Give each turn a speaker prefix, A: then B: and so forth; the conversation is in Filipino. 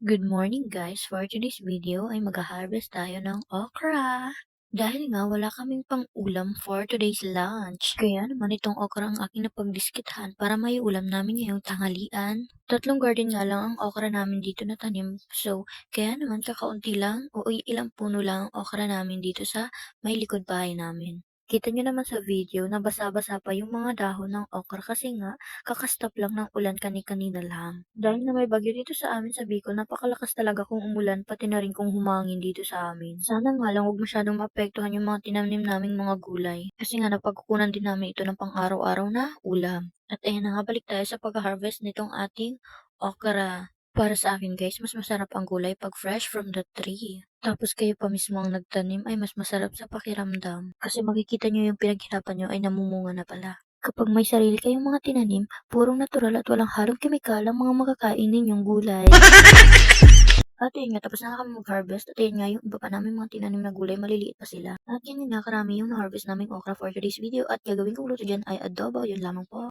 A: Good morning guys! For today's video ay mag-harvest tayo ng okra. Dahil nga wala kaming pang-ulam for today's lunch. Kaya naman itong okra ang aking napagdiskitahan para may ulam namin ngayong tanghalian. Tatlong garden nga lang ang okra namin dito na tanim. So, kaya naman kakaunti lang o ilang puno lang ang okra namin dito sa may likod bahay namin. Kita nyo naman sa video na basa-basa pa yung mga dahon ng okra kasi nga kakastop lang ng ulan kani-kanina lang. Dahil na may bagyo dito sa amin sa Bicol, napakalakas talaga kung umulan pati na rin kung humangin dito sa amin. Sana nga lang huwag masyadong maapektuhan yung mga tinanim naming mga gulay. Kasi nga napagkukunan din namin ito ng pang-araw-araw na ulam. At ayan na nga, balik tayo sa pag-harvest nitong ating okra. Para sa akin guys, mas masarap ang gulay pag fresh from the tree. Tapos kayo pa mismo ang nagtanim ay mas masarap sa pakiramdam. Kasi makikita nyo yung pinaghirapan nyo ay namumunga na pala. Kapag may sarili kayong mga tinanim, purong natural at walang halong kemikal ang mga makakain ninyong gulay. At yun nga, tapos na kami mag-harvest. At yun nga, yung iba pa namin mga tinanim na gulay, maliliit pa sila. At yun nga, karami yung na-harvest namin okra for today's video. At gagawin kong luto dyan ay adobo, yun lamang po.